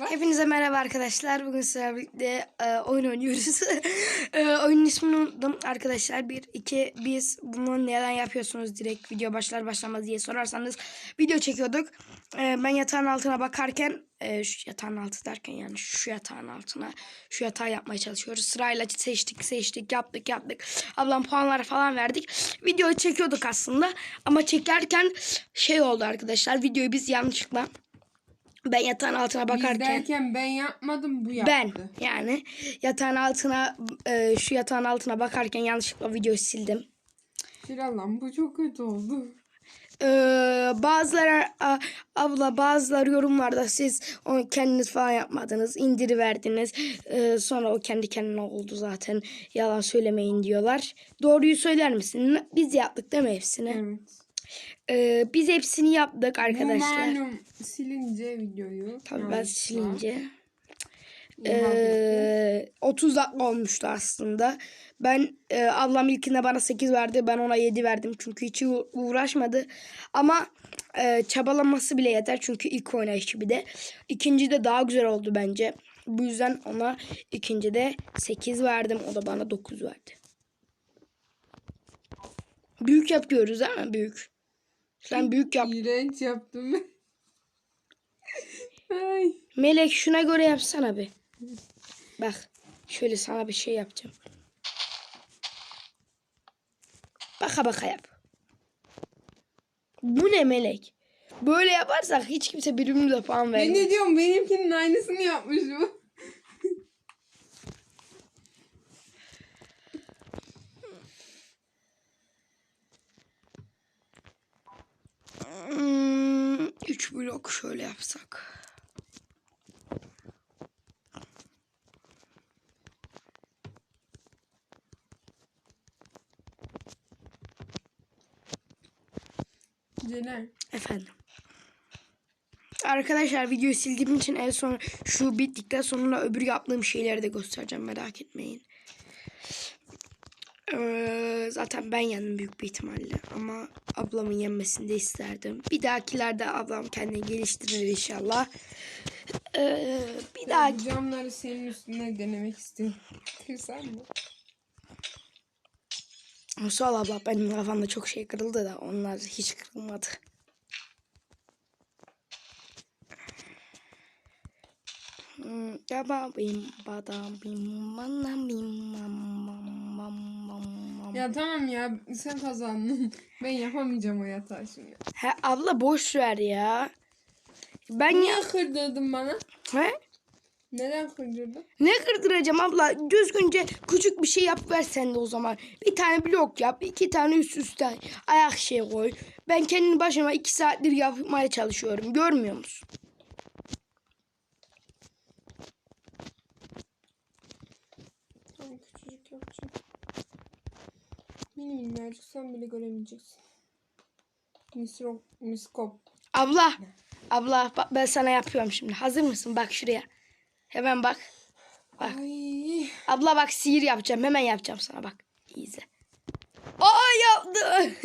Hepinize merhaba arkadaşlar. Bugün sizlerle birlikte e, oyun oynuyoruz. e, oyunun ismini unuttum arkadaşlar. Bir, iki, biz bunu neden yapıyorsunuz direkt video başlar başlamaz diye sorarsanız video çekiyorduk. E, ben yatağın altına bakarken e, şu yatağın altı derken yani şu yatağın altına şu yatağı yapmaya çalışıyoruz. Sırayla seçtik seçtik yaptık yaptık. Ablam puanlar falan verdik. Videoyu çekiyorduk aslında ama çekerken şey oldu arkadaşlar. Videoyu biz yanlışlıkla ben yatağın altına Biz bakarken derken ben yapmadım bu yaptı. ben yani yatağın altına e, şu yatağın altına bakarken yanlışlıkla videoyu sildim. Filan bu çok kötü oldu. Ee, bazıları a- abla bazıları yorumlarda siz onu kendiniz falan yapmadınız indiriverdiniz Ee, sonra o kendi kendine oldu zaten yalan söylemeyin diyorlar doğruyu söyler misin biz yaptık değil mi hepsini Evet. Ee, biz hepsini yaptık Bu arkadaşlar malum silince videoyu. tabii ben silince. Ee, 30 dakika olmuştu aslında. Ben e, ablam ilkinde bana 8 verdi. Ben ona 7 verdim. Çünkü hiç uğraşmadı. Ama e, çabalaması bile yeter. Çünkü ilk oynayışı bir de. İkinci de daha güzel oldu bence. Bu yüzden ona ikinci de 8 verdim. O da bana 9 verdi. Büyük yapıyoruz mi? Büyük. Sen büyük yap. İğrenç yaptım ben. Ay. Melek şuna göre yapsana bir. Bak şöyle sana bir şey yapacağım. Baka baka yap. Bu ne Melek? Böyle yaparsak hiç kimse birbirimize puan Ben vermez. ne diyorum benimkinin aynısını yapmış bu. Hmm, üç blok şöyle yapsak. Celal. Efendim. Arkadaşlar videoyu sildiğim için en son şu bittikten sonra öbür yaptığım şeyleri de göstereceğim merak etmeyin. Ee, zaten ben yendim büyük bir ihtimalle ama ablamın yenmesini de isterdim. Bir dahakilerde ablam kendini geliştirir inşallah. Ee, bir dahaki Bu camları senin üstüne denemek istiyorum. Kırsan mı? Abla benim kafamda çok şey kırıldı da onlar hiç kırılmadı. Hmm, Ya babim badam bim manam bim mam mam. Ya tamam ya sen kazandın. Ben yapamayacağım o yatağı şimdi. He abla boş ver ya. Ben Niye ya kırdırdın bana? he? Neden kırdırdın? Ne kırdıracağım abla? Düzgünce küçük bir şey yap ver sen de o zaman. Bir tane blok yap, iki tane üst üste ayak şey koy. Ben kendi başıma iki saattir yapmaya çalışıyorum. Görmüyor musun? Tamam küçücük yapacağım. Mini minnacık sen bile göremeyeceksin. Misro, miskop. Abla, abla bak ben sana yapıyorum şimdi. Hazır mısın? Bak şuraya. Hemen bak. Bak. Ay. Abla bak sihir yapacağım. Hemen yapacağım sana bak. İyi izle. Aa yaptı.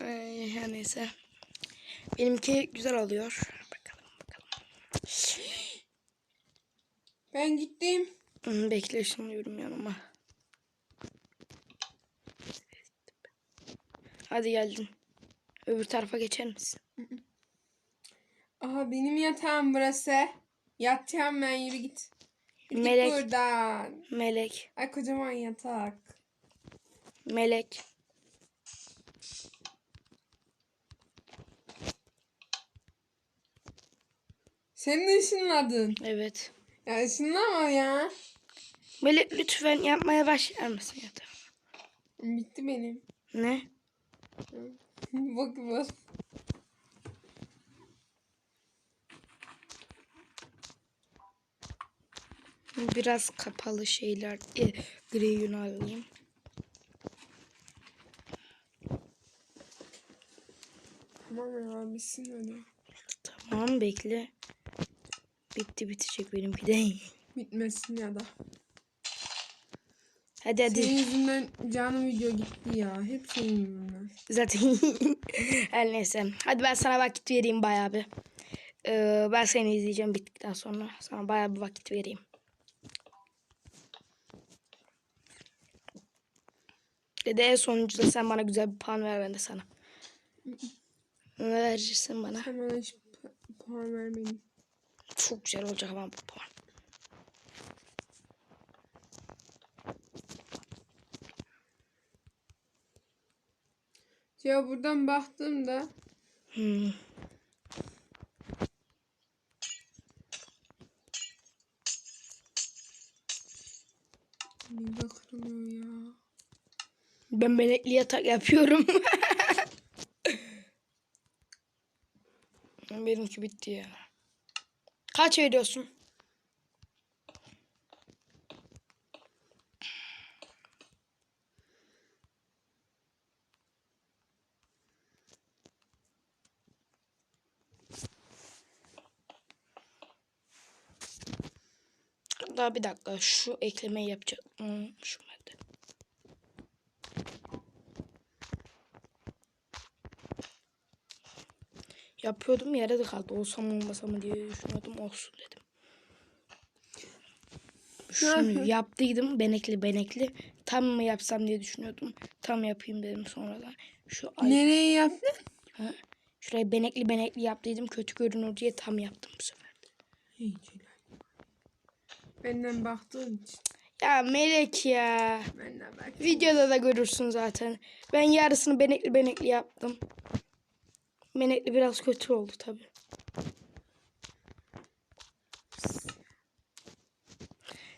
Ay, her neyse. Benimki güzel oluyor. Bakalım bakalım. Ben gittim. Hı, Bekle ışınlıyorum yanıma. Hadi geldin. Öbür tarafa geçer misin? Aha benim yatağım burası. Yatacağım ben yürü git. Yürü Melek. Git buradan. Melek. Ay kocaman yatak. Melek. Senin de ışınladın. Evet. Ya ışınlama ya. Melek lütfen yapmaya başlar mısın yatağı? Bitti benim. Ne? bak bak. Biraz kapalı şeyler. E, gri yün alayım. Tamam ya bitsin hadi. Tamam bekle. Bitti bitecek benimki de. Bitmesin ya da. Hadi hadi. Senin yüzünden canım video gitti ya. Hep senin yüzünden. Zaten her neyse. Hadi ben sana vakit vereyim bayağı bir. Ee, ben seni izleyeceğim bittikten sonra. Sana bayağı bir vakit vereyim. Dede en sonuncuda sen bana güzel bir puan ver ben de sana. Ne verirsin bana? Sen bana hiç pu- puan vermedin. Çok güzel olacak ama bu puan. Ya buradan baktığımda Hmm. mide kırılıyor ya. Ben melekli yatak yapıyorum. Benimki bitti ya. Kaç veriyorsun? Daha bir dakika şu eklemeyi yapacağım. Hmm, şu madde. Yapıyordum yere de kaldı. Olsam olmasa mı diye düşünüyordum. Olsun dedim. Şunu yaptıydım benekli benekli. Tam mı yapsam diye düşünüyordum. Tam yapayım dedim sonradan. Şu ay, Nereye yaptın? Ha, şurayı benekli benekli yaptıydım. Kötü görünür diye tam yaptım bu sefer. de. Benden baktığın için. Ya melek ya. Benden bak. Videoda da görürsün zaten. Ben yarısını benekli benekli yaptım. Benekli biraz kötü oldu tabi.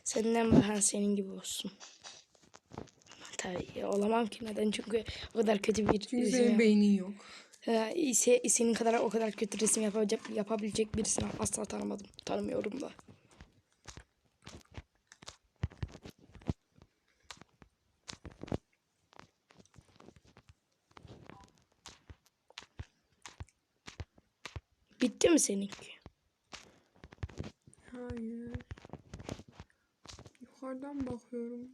Senden bahan senin gibi olsun. Tabii olamam ki neden çünkü o kadar kötü bir Çünkü senin beynin yok. Ha, ise, senin kadar o kadar kötü resim yapabilecek, yapabilecek birisini asla tanımadım. Tanımıyorum da. Bitti mi seninki? Hayır. Yukarıdan bakıyorum.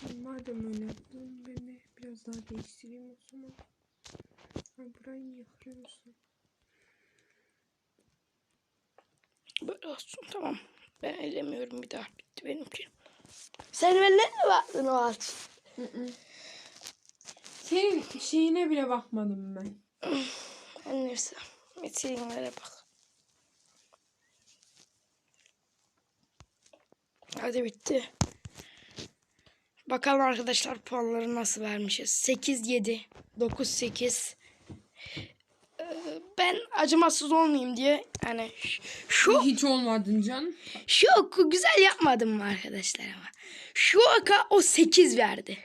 Sen madem öyle yaptın ben de biraz daha değiştireyim o zaman. Ha, burayı niye kırıyorsun? Böyle olsun tamam. Ben ellemiyorum bir daha. Bitti benimki. Sen benimle mi baktın o alt? Senin şeyine bile bakmadım ben. Neyse. Metinlere bak. Hadi bitti. Bakalım arkadaşlar puanları nasıl vermişiz. 8 7 9 8 Ee, ben acımasız olmayayım diye yani şu Hiç olmadın can. şu oku güzel yapmadım mı arkadaşlar ama. Şu oka o 8 verdi.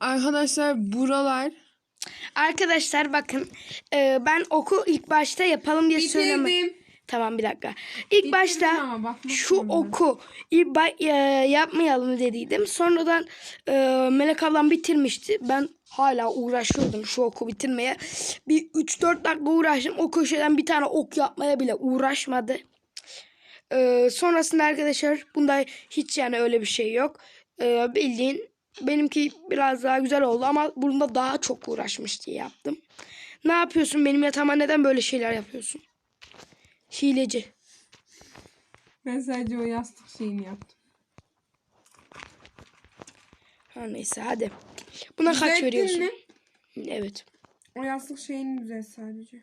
Arkadaşlar buralar Arkadaşlar bakın e, ben oku ilk başta yapalım diye söyleme. Tamam bir dakika. İlk Bitirdim başta şu zorunda. oku ilk ba- e, yapmayalım dediydim. Sonradan e, Melek ablam bitirmişti. Ben hala uğraşıyordum şu oku bitirmeye. Bir 3-4 dakika uğraştım. O köşeden bir tane ok yapmaya bile uğraşmadı. E, sonrasında arkadaşlar bunda hiç yani öyle bir şey yok. E, bildiğin benimki biraz daha güzel oldu ama bunda daha çok uğraşmış diye yaptım. Ne yapıyorsun benim yatağıma neden böyle şeyler yapıyorsun? Hileci. Ben sadece o yastık şeyini yaptım. Her neyse hadi. Buna kaç Düzelttin veriyorsun? mi? Evet. O yastık şeyini düzelt sadece.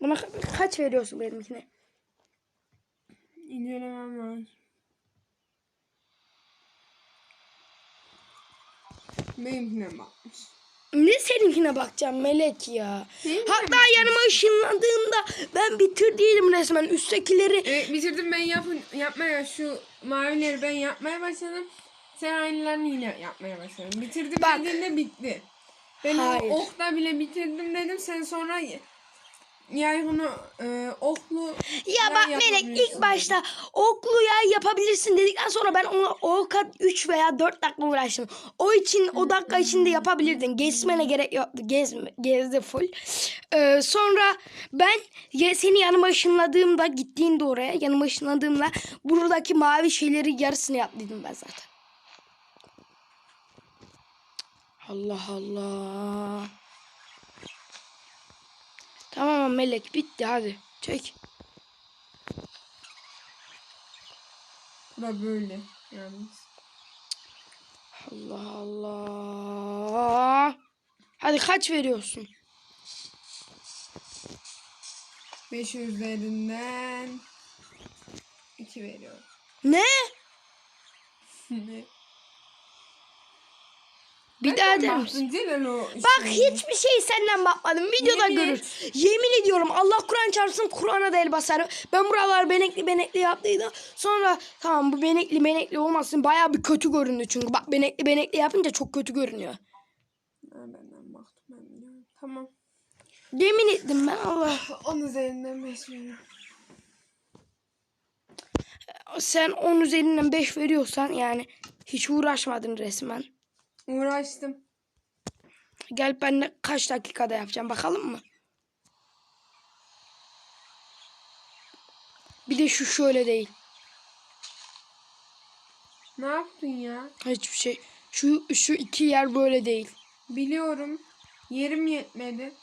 Buna ka- kaç veriyorsun benimkine? İncelemem lazım. Benimkine bakmış. Ne seninkine bakacağım Melek ya. Benimkine Hatta yanıma ışınlandığında ben bitirdiydim resmen üsttekileri. Evet bitirdim ben yapın, yapmaya şu mavileri ben yapmaya başladım. Sen aynılarını yine yapmaya başladın. Bitirdim Bak. dediğinde bitti. Ben Hayır. o okta bile bitirdim dedim sen sonra yaygını e, oklu Ya bak Melek ilk başta oklu yay yapabilirsin dedikten sonra ben ona o kat 3 veya 4 dakika uğraştım. O için o dakika içinde yapabilirdin. Gezmene gerek yoktu. Gezme, gezdi full. Ee, sonra ben ya, seni yanıma ışınladığımda gittiğinde oraya yanıma ışınladığımda buradaki mavi şeyleri yarısını yaptıydım ben zaten. Allah Allah. Tamam Melek bitti hadi. Çek. Bu da böyle yalnız. Allah Allah. Hadi kaç veriyorsun? 5 üzerinden 2 veriyorum. Ne? Ne? Bir daha der misin? Bak hiçbir şey senden bakmadım. Videoda Yemin görür. et. Yemin ediyorum Allah Kur'an çarpsın Kur'an'a da el basarım. Ben buralar benekli benekli yaptıydım. Sonra tamam bu benekli benekli olmasın. Baya bir kötü göründü çünkü. Bak benekli benekli yapınca çok kötü görünüyor. Benden baktım ben biliyorum. Tamam. Yemin ettim ben Allah. 10 üzerinden 5 veriyorum. Sen 10 üzerinden 5 veriyorsan yani hiç uğraşmadın resmen. Uğraştım. Gel ben de kaç dakikada yapacağım bakalım mı? Bir de şu şöyle değil. Ne yaptın ya? Hiçbir şey. Şu şu iki yer böyle değil. Biliyorum. Yerim yetmedi.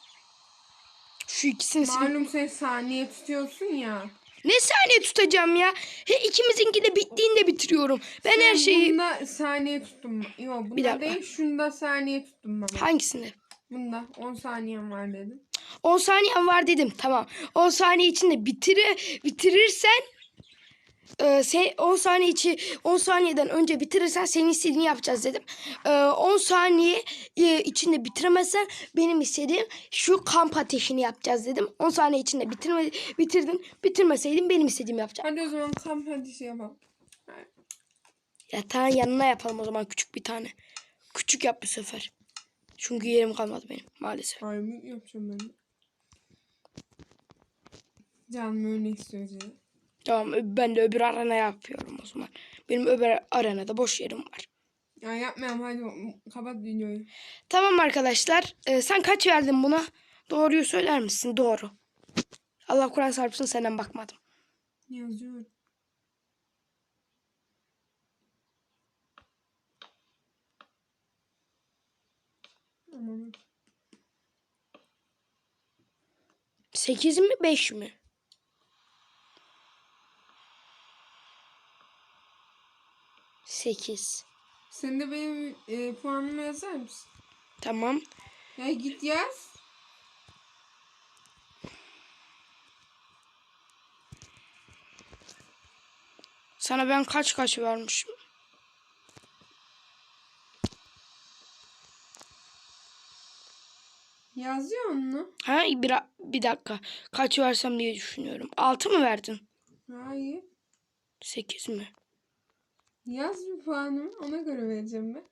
Şu ikisini sil- Malum sen saniye tutuyorsun ya. Ne saniye tutacağım ya? He ikimizinki de bittiğinde bitiriyorum. Ben her Ben şeyi Bunda saniye tuttum. Yok bunda Bir dakika. değil şunda saniye tuttum baba. hangisinde? Bunda 10 saniyem var dedim. 10 saniyen var dedim. Tamam. 10 saniye içinde bitire bitirirsen e, sen 10 saniye içi 10 saniyeden önce bitirirsen senin istediğini yapacağız dedim. E, 10 saniye e, içinde bitiremezsen benim istediğim şu kamp ateşini yapacağız dedim. 10 saniye içinde bitirme bitirdin. Bitirmeseydin benim istediğimi yapacağım. Hadi o zaman kamp hadisi yapalım. Yatağın yanına yapalım o zaman küçük bir tane. Küçük yap bu sefer. Çünkü yerim kalmadı benim maalesef. Hayır büyük yapacağım ben de. Canım öyle istiyor. Tamam ben de öbür arena yapıyorum o zaman. Benim öbür arenada boş yerim var. Ya yapmayalım hadi kapat videoyu. Tamam arkadaşlar. e, sen kaç verdin buna? Doğruyu söyler misin? Doğru. Allah Kur'an çarpsın senden bakmadım. Yazıyorum. 8 mi 5 mi? Sekiz. Sen de benim e, puanımı yazar mısın? Tamam. Ya git yaz. Sana ben kaç kaç vermişim? Yazıyor mu? Ha bir, bir dakika. Kaç versem diye düşünüyorum. 6 mı verdin? Hayır. 8 mi? Yaz bir puanımı ona göre vereceğim ben.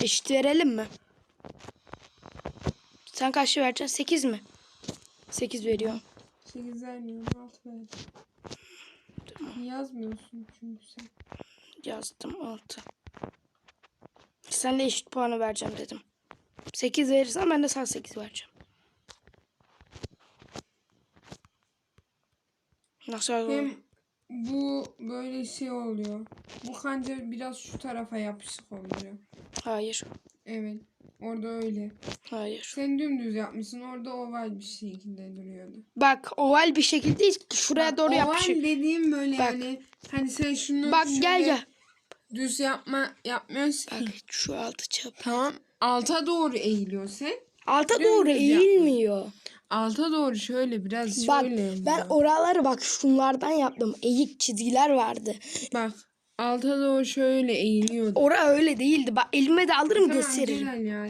Eşit verelim mi? Sen kaç vereceksin? 8 mi? 8 veriyorum. 8 vermiyorum 6 vereceğim. Yazmıyorsun çünkü sen. Yazdım 6. Sen de eşit puanı vereceğim dedim. 8 verirsen ben de sana 8 vereceğim. Nasıl? Hem bu böyle şey oluyor. Bu kanca biraz şu tarafa yapışık oluyor. Hayır. Evet. Orada öyle. Hayır. Sen dümdüz yapmışsın. Orada oval bir şekilde duruyordu. Bak oval bir şekilde değil, şuraya doğru oval yapışık. dediğim böyle Bak. yani hani sen şunu Bak gel gel. düz yapma yapmıyorsun Bak ki. şu altı çap. Tamam. Alta doğru eğiliyor sen. Alta Dümdüz doğru yapma. Alta doğru şöyle biraz Bak şöyle. ben oluyor. oraları bak şunlardan yaptım. Eğik çizgiler vardı. Bak alta doğru şöyle eğiliyordu. Ora öyle değildi. Bak elime de alırım gösteririm. Ya.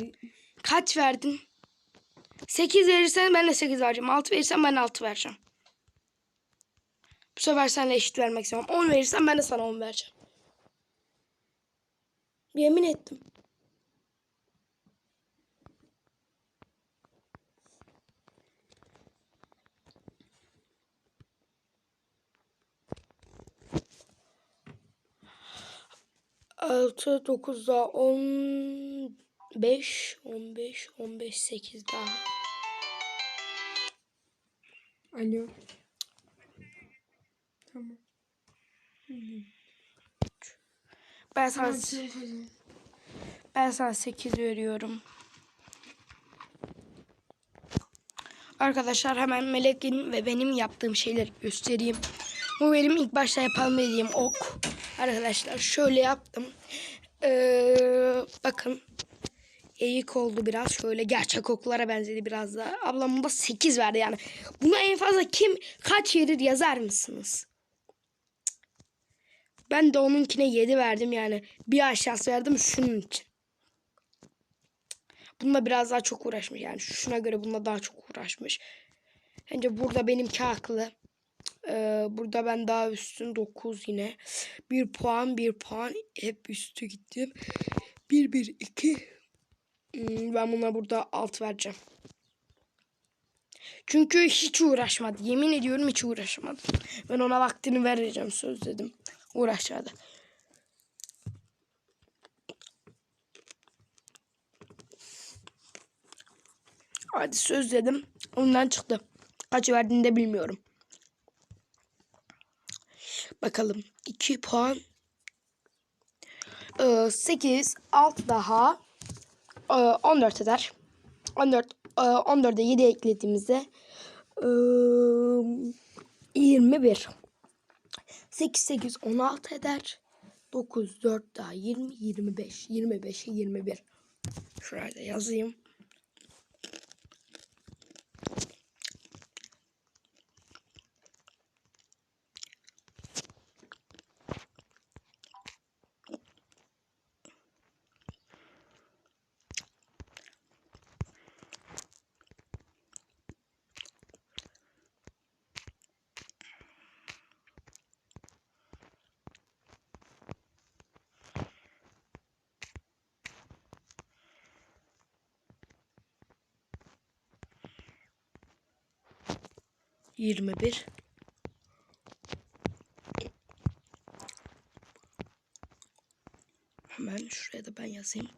Kaç verdin? 8 verirsen ben de 8 vereceğim. 6 verirsen ben 6 vereceğim. Bu sefer seninle eşit vermek istiyorum. 10 verirsen ben de sana 10 vereceğim. Yemin ettim. 6, 9 daha 15, 15, 15, 8 daha. Alo. Tamam. Ben sana, ben sana 8 veriyorum. Arkadaşlar hemen Melek'in ve benim yaptığım şeyleri göstereyim. Bu benim ilk başta yapalım dediğim ok. Arkadaşlar şöyle yaptım. Ee, bakın. Eğik oldu biraz. Şöyle gerçek oklara benzedi biraz da. Ablam bunda 8 verdi yani. Buna en fazla kim kaç verir yazar mısınız? Ben de onunkine 7 verdim yani. Bir şans verdim şunun için. Bununla biraz daha çok uğraşmış yani. Şuna göre bununla daha çok uğraşmış. Bence burada benimki haklı. Ee, burada ben daha üstün 9 yine. 1 puan 1 puan hep üstü gittim. 1 1 2 Hmm, ben buna burada 6 vereceğim. Çünkü hiç uğraşmadı. Yemin ediyorum hiç uğraşmadı. Ben ona vaktini vereceğim söz dedim. Uğraşacaktı. Hadi söz dedim. Ondan çıktı. Kaç verdiğini de bilmiyorum. Bakalım. 2 puan. Ee, 8, 6 daha. Ee, 14 eder. 14, e, 14'e 7 eklediğimizde ee, 21. 8, 8, 16 eder. 9, 4 daha 20, 25. 25'e 21. Şuraya da yazayım. Yirmi bir. Hemen şuraya da ben yazayım.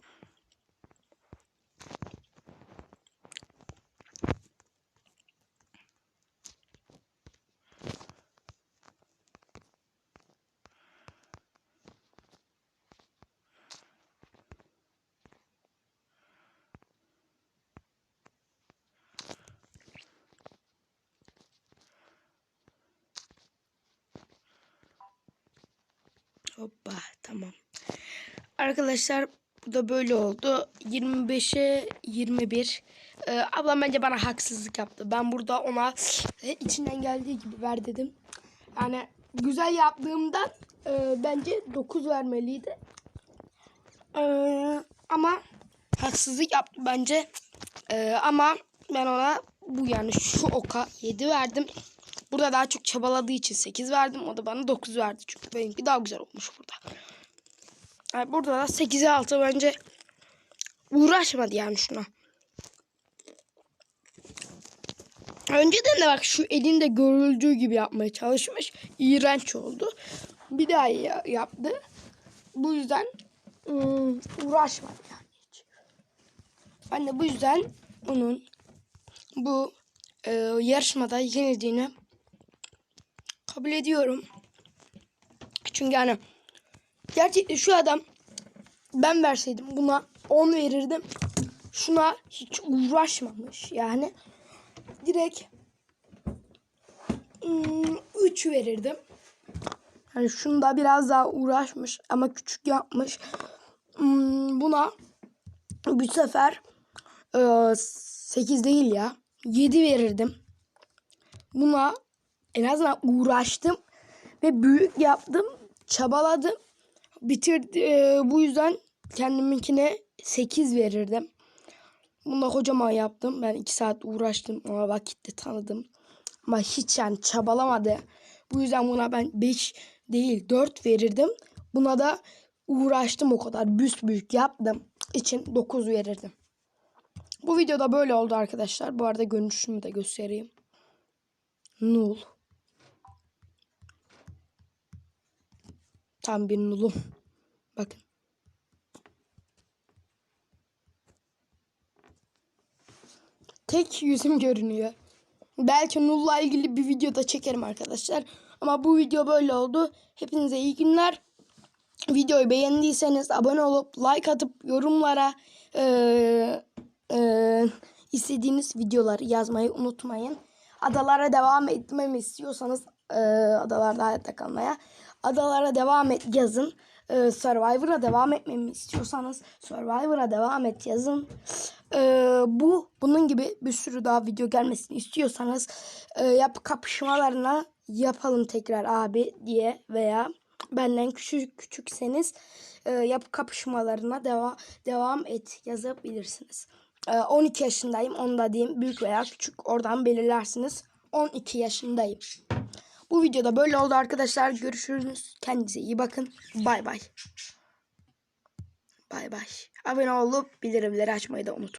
Hoppa tamam. Arkadaşlar bu da böyle oldu. 25'e 21. Ee, ablam bence bana haksızlık yaptı. Ben burada ona e, içinden geldiği gibi ver dedim. Yani güzel yaptığımdan e, bence 9 vermeliydi. E, ama haksızlık yaptı bence. E, ama ben ona bu yani şu oka 7 verdim. Burada daha çok çabaladığı için 8 verdim. O da bana 9 verdi. Çünkü benimki daha güzel olmuş burada. Yani burada da 8'e 6 bence uğraşmadı yani şuna. Önceden de bak şu elinde görüldüğü gibi yapmaya çalışmış. İğrenç oldu. Bir daha ya- yaptı. Bu yüzden ım, uğraşmadı yani hiç. Ben bu yüzden onun bu e, yarışmada yenildiğini kabul ediyorum. Çünkü yani gerçekten şu adam ben verseydim buna 10 verirdim. Şuna hiç uğraşmamış yani. Direkt 3 verirdim. Yani şunda biraz daha uğraşmış ama küçük yapmış. Hmm, Buna bu sefer 8 değil ya 7 verirdim. Buna en azından uğraştım ve büyük yaptım, çabaladım. Bitirdi. e, bu yüzden kendiminkine 8 verirdim. Bunda kocaman yaptım. Ben 2 saat uğraştım. Ona vakitte tanıdım. Ama hiç yani çabalamadı. Bu yüzden buna ben 5 değil 4 verirdim. Buna da uğraştım o kadar. Büs büyük yaptım. için 9 verirdim. Bu videoda böyle oldu arkadaşlar. Bu arada görünüşümü de göstereyim. Nul. Tam bir nulum. Bakın. Tek yüzüm görünüyor. Belki nulla ilgili bir video da çekerim arkadaşlar. Ama bu video böyle oldu. Hepinize iyi günler. Videoyu beğendiyseniz abone olup like atıp yorumlara ee, ee, istediğiniz videoları yazmayı unutmayın. Adalara devam etmemi istiyorsanız e, adalarda hayatta kalmaya adalara devam et yazın. Eee, Survivor'a devam etmemi istiyorsanız Survivor'a devam et yazın. Eee, bu bunun gibi bir sürü daha video gelmesini istiyorsanız eee, yap kapışmalarına yapalım tekrar abi diye veya benden küçük küçükseniz e, yapı kapışmalarına deva, devam et yazabilirsiniz. E, 12 yaşındayım. Onu da diyeyim. Büyük veya küçük oradan belirlersiniz. 12 yaşındayım. Bu videoda böyle oldu arkadaşlar. Görüşürüz. Kendinize iyi bakın. Bay bay. Bay bay. Abone olup bildirimleri açmayı da unutmayın.